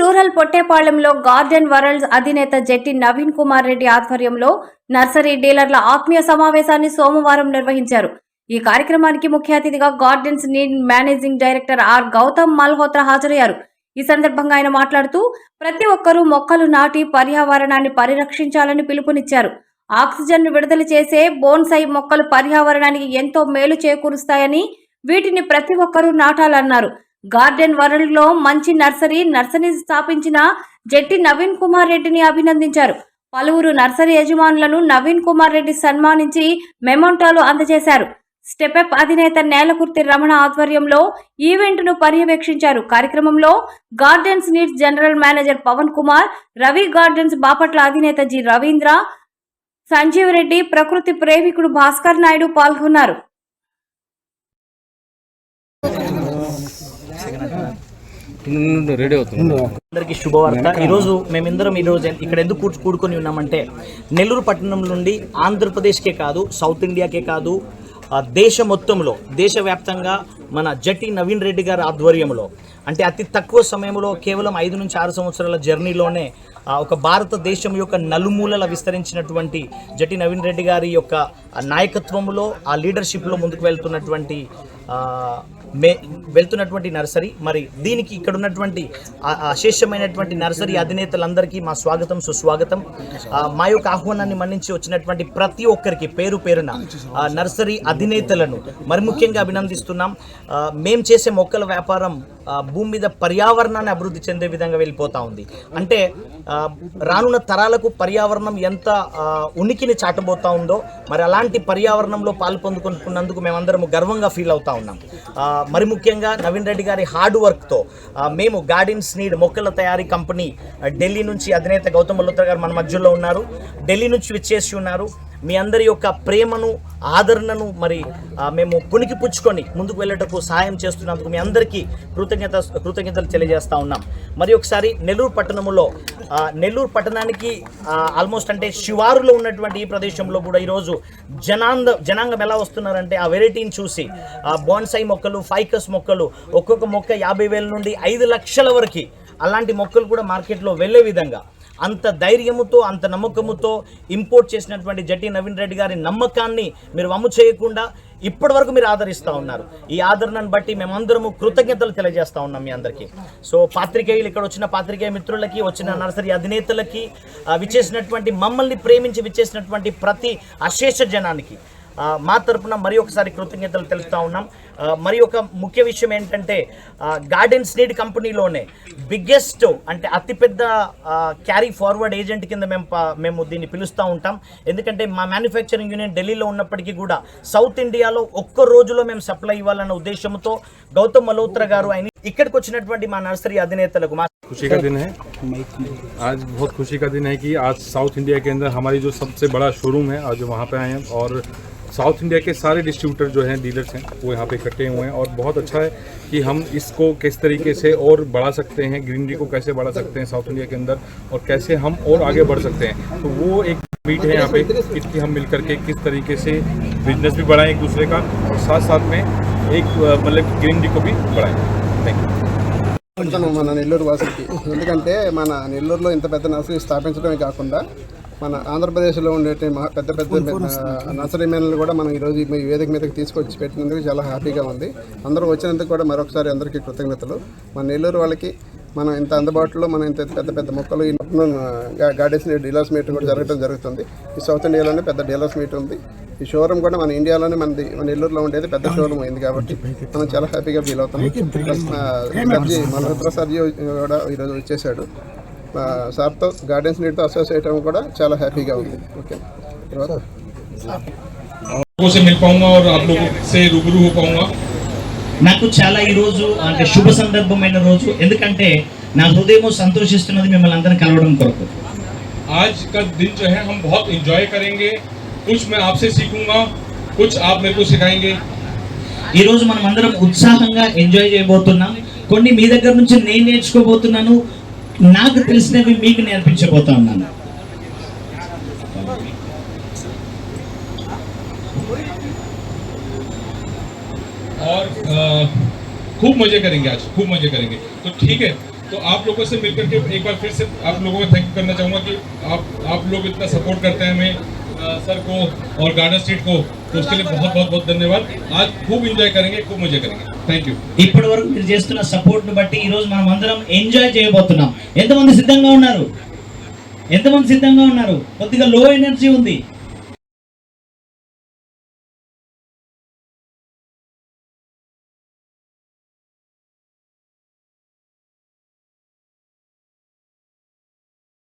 Rural పొట్టేపాళెంలో garden world's అధినేత జెట్టి నవీన్ కుమార్ రెడ్డి ఆధ్వర్యంలో nursery డీలర్ల ఆత్మీయ సమావేశాన్ని సోమవారం నిర్వహించారు. ఈ కార్యక్రమానికి ముఖ్య అతిథిగా gardens need managing director R Gautam Malhotra హాజరయ్యారు. ఈ సందర్భంగా ఆయన మాట్లాడుతూ ప్రతి ఒక్కరూ మొక్కలు నాటి పర్యావరణాన్ని పరిరక్షించాలని పిలుపునిచ్చారు. ఆక్సిజన్ విడుదల చేసే బోన్సై మొక్కలు పర్యావరణానికి ఎంతో మేలు చేకూరుస్తాయని వీటిని ప్రతి ఒక్కరూ నాటాలన్నారు. గార్డెన్ వరల్డ్లో మంచి నర్సరీ నర్సరీ స్థాపించిన జెట్టి నవీన్ కుమార్ రెడ్డిని అభినందించారు. పలువురు నర్సరీ యజమానులను నవీన్ కుమార్ రెడ్డి సన్మానించి మెమోంటాలు అందజేశారు. స్టెపెప్ అధినేత నేలకుర్తి రమణ ఆధ్వర్యంలో ఈవెంట్ను పర్యవేక్షించారు. కార్యక్రమంలో gardens needs general manager Pavan Kumar Ravi gardens Bapatla అధినేత జి రవీంద్ర సంజీవ్ రెడ్డి ప్రకృతి ప్రేమికుడు భాస్కర్ నాయుడు పాల్గొన్నారు. రెడీ అవుతుంది. అందరికీ శుభవార్త. ఈరోజు మేమిందరం ఈరోజు ఇక్కడ ఎందుకు కూర్చు కూడుకొని ఉన్నామంటే నెల్లూరు పట్టణం నుండి ఆంధ్రప్రదేశ్కే కాదు సౌత్ ఇండియాకే కాదు ఆ, దేశ మొత్తంలో దేశవ్యాప్తంగా మన జట్టి నవీన్ రెడ్డి గారి ఆధ్వర్యంలో అంటే అతి తక్కువ సమయంలో కేవలం ఐదు నుంచి ఆరు సంవత్సరాల జర్నీలోనే ఆ, ఒక భారతదేశం యొక్క నలుమూలల విస్తరించినటువంటి జట్టి నవీన్ రెడ్డి గారి యొక్క ఆ నాయకత్వంలో ఆ లీడర్షిప్లో ముందుకు వెళ్తున్నటువంటి ఆ, మే వెళ్తున్నటువంటి నర్సరీ మరి దీనికి ఇక్కడ ఉన్నటువంటి ఆ- అశేషమైనటువంటి నర్సరీ అధినేతలందరికీ మా స్వాగతం సుస్వాగతం. మా యొక్క ఆహ్వానాన్ని మన్నించి వచ్చినటువంటి ప్రతి ఒక్కరికి పేరు పేరున నర్సరీ అధినేతలను మరి ముఖ్యంగా అభినందిస్తున్నాం. మేము మేం చేసే మొక్కల వ్యాపారం భూమి మీద పర్యావరణాన్ని అభివృద్ధి చెందే విధంగా వెళ్ళిపోతూ ఉంది. అంటే రానున్న తరాలకు పర్యావరణం ఎంత ఉనికిని చాటబోతా ఉందో మరి అలాంటి పర్యావరణంలో పాలు పొందుకున్నందుకు మేమందరము గర్వంగా ఫీల్ అవుతా ఉన్నాం. మరి ముఖ్యంగా నవీన్ రెడ్డి గారి హార్డ్ వర్క్తో మేము గార్డెన్స్ నీడ్ మొక్కల తయారీ కంపెనీ ఢిల్లీ నుంచి అధినేత గౌతమ్ మల్హోత్రా గారు మన మధ్యలో ఉన్నారు. ఢిల్లీ నుంచి విచ్చేసి ఉన్నారు. మీ అందరి యొక్క ప్రేమను ఆదరణను మరి మేము పునికి పుచ్చుకొని ముందుకు వెళ్ళటకు సహాయం చేస్తున్నందుకు మీ అందరికీ కృతజ్ఞత కృతజ్ఞతలు తెలియజేస్తా ఉన్నాం. మరి ఒకసారి నెల్లూరు పట్టణంలో నెల్లూరు పట్టణానికి ఆల్మోస్ట్ అంటే శివారులో ఉన్నటువంటి ఈ ప్రదేశంలో కూడా ఈరోజు జనాంగ జనాంగం ఎలా వస్తున్నారంటే ఆ వెరైటీని చూసి ఆ బోన్సై మొక్కలు ఫైకస్ మొక్కలు ఒక్కొక్క మొక్క యాభై వేల నుండి ఐదు లక్షల వరకు అలాంటి మొక్కలు కూడా మార్కెట్లో వెళ్ళే విధంగా అంత ధైర్యముతో అంత నమ్మకముతో ఇంపోర్ట్ చేసినటువంటి జట్టి నవీన్ రెడ్డి గారి నమ్మకాన్ని మీరు వమ్ము చేయకుండా ఇప్పటి వరకు మీరు ఆదరిస్తూ ఉన్నారు. ఈ ఆదరణను బట్టి మేమందరము కృతజ్ఞతలు తెలియజేస్తా ఉన్నాం మీ అందరికీ. సో పాత్రికేయులు ఇక్కడ వచ్చిన పాత్రికేయ మిత్రులకి వచ్చిన నర్సరీ అధినేతలకి విచ్చేసినటువంటి మమ్మల్ని ప్రేమించి విచ్చేసినటువంటి ప్రతి అశేష జనానికి మా తరపున మరి ఒకసారి కృతజ్ఞతలు తెలుపుతా ఉన్నాం ఆ, మరి ఒక ముఖ్య విషయం ఏంటంటే గార్డెన్స్ నీడ్ కంపెనీలోనే బిగ్గెస్ట్ అంటే అతిపెద్ద క్యారీ ఫార్వర్డ్ ఏజెంట్ కింద మేము ప- మేము దీన్ని పిలుస్తూ ఉంటాం ఎందుకంటే మా మ్యానుఫ్యాక్చరింగ్ యూనిట్ ఢిల్లీలో ఉన్నప్పటికీ కూడా సౌత్ ఇండియాలో ఒక్క రోజులో మేము సప్లై ఇవ్వాలన్న ఉద్దేశంతో గౌతమ్ మల్హోత్రా గారు ఆయన ఇక్కడికి వచ్చినటువంటి మా నర్సరీ అధినేతలకు మా खुशी का दिन है आज बहुत खुशी का दिन है कि आज साउथ इंडिया के अंदर हमारी जो सबसे बड़ा शोरूम है आज वहाँ पे आए हैं और साउथ इंडिया के सारे डिस्ट्रीब्यूटर जो हैं डीलर्स हैं वो यहाँ पे इकट्ठे हुए हैं और बहुत अच्छा है कि हम इसको किस तरीके से और बढ़ा सकते हैं ग्रीनरी को कैसे बढ़ा सकते हैं साउथ इंडिया के अंदर और कैसे हम और आगे बढ़ सकते हैं तो वो एक मीट है यहाँ पे कि हम मिल करके किस तरीके से बिजनेस भी बढ़ाएं एक दूसरे का और साथ साथ में एक अ, मतलब ग्रीनरी को भी बढ़ाएं थैंक यू చెప్తాను మన నెల్లూరు వాసులకి ఎందుకంటే మన నెల్లూరులో ఇంత పెద్ద నర్సరీ స్థాపించడమే కాకుండా మన ఆంధ్రప్రదేశ్లో ఉండే పెద్ద పెద్ద నర్సరీ మెన్లు కూడా మనం ఈరోజు ఈ వేదిక మీదకి తీసుకొచ్చి పెట్టినందుకు చాలా హ్యాపీగా ఉంది. అందరూ వచ్చినందుకు కూడా మరొకసారి అందరికీ కృతజ్ఞతలు. మన నెల్లూరు వాళ్ళకి మనం ఇంత అందుబాటులో మనం ఇంత పెద్ద పెద్ద మొక్కలు గార్డెన్స్ డీలర్స్ మీట్ కూడా జరగడం జరుగుతుంది. ఈ సౌత్ ఇండియాలోనే పెద్ద డీలర్స్ మీట్ ఉంది. ఈ షోరూమ్ కూడా మన ఇండియాలోనే మనది మన నెల్లూరులో ఉండేది పెద్ద షోరూమ్ అయింది కాబట్టి మనం చాలా హ్యాపీగా ఫీల్ అవుతాం ప్లస్ సర్జీ మల్హోత్రా సర్జీ కూడా ఈరోజు వచ్చేసాడు సార్తో గార్డెన్స్ నీట్తో అసోసియేట్ అవ్వడం కూడా చాలా హ్యాపీగా ఉంది ఓకే తర్వాత लोगों से मिल पाऊंगा और आप लोगों से रूबरू हो पाऊंगा నాకు చాలా ఈ రోజు అంటే శుభ సందర్భమైన రోజు ఎందుకంటే నా హృదయం సంతోషిస్తున్నది మిమ్మల్ని అందరిని కలవడం కొరకు आज का दिन जो है हम बहुत इंजॉय करेंगे कुछ मैं आपसे सीखूंगा कुछ आप मेरे को सिखाएंगे ఈ రోజు మనం అందరం ఉత్సాహంగా ఎంజాయ్ చేయబోతున్నాం కొన్ని మీ దగ్గర నుంచి నేను నేర్చుకోబోతున్నాను నాకు తెలిసినవి మీకు నేర్పించబోతా ఉన్నాను और अ, खूब मजे करेंगे आज खूब मजे करेंगे तो ठीक है तो आप लोगों से मिलकर के एक बार फिर से आप लोगों को थैंक यू करना चाहूँगा कि आप आप लोग इतना सपोर्ट करते हैं हमें अ, सर को और गार्डन स्ट्रीट को तो उसके लिए बहुत बहुत बहुत धन्यवाद आज खूब इंजॉय करेंगे खूब मजे करेंगे थैंक यू ఇప్పటి వరకు మీరు చేస్తున్న సపోర్ట్ ను బట్టి ఈ రోజు మనం అందరం ఎంజాయ్ చేయబోతున్నాం ఎంతమంది సిద్ధంగా ఉన్నారు ఎంతమంది సిద్ధంగా ఉన్నారు కొద్దిగా లో ఎనర్జీ ఉంది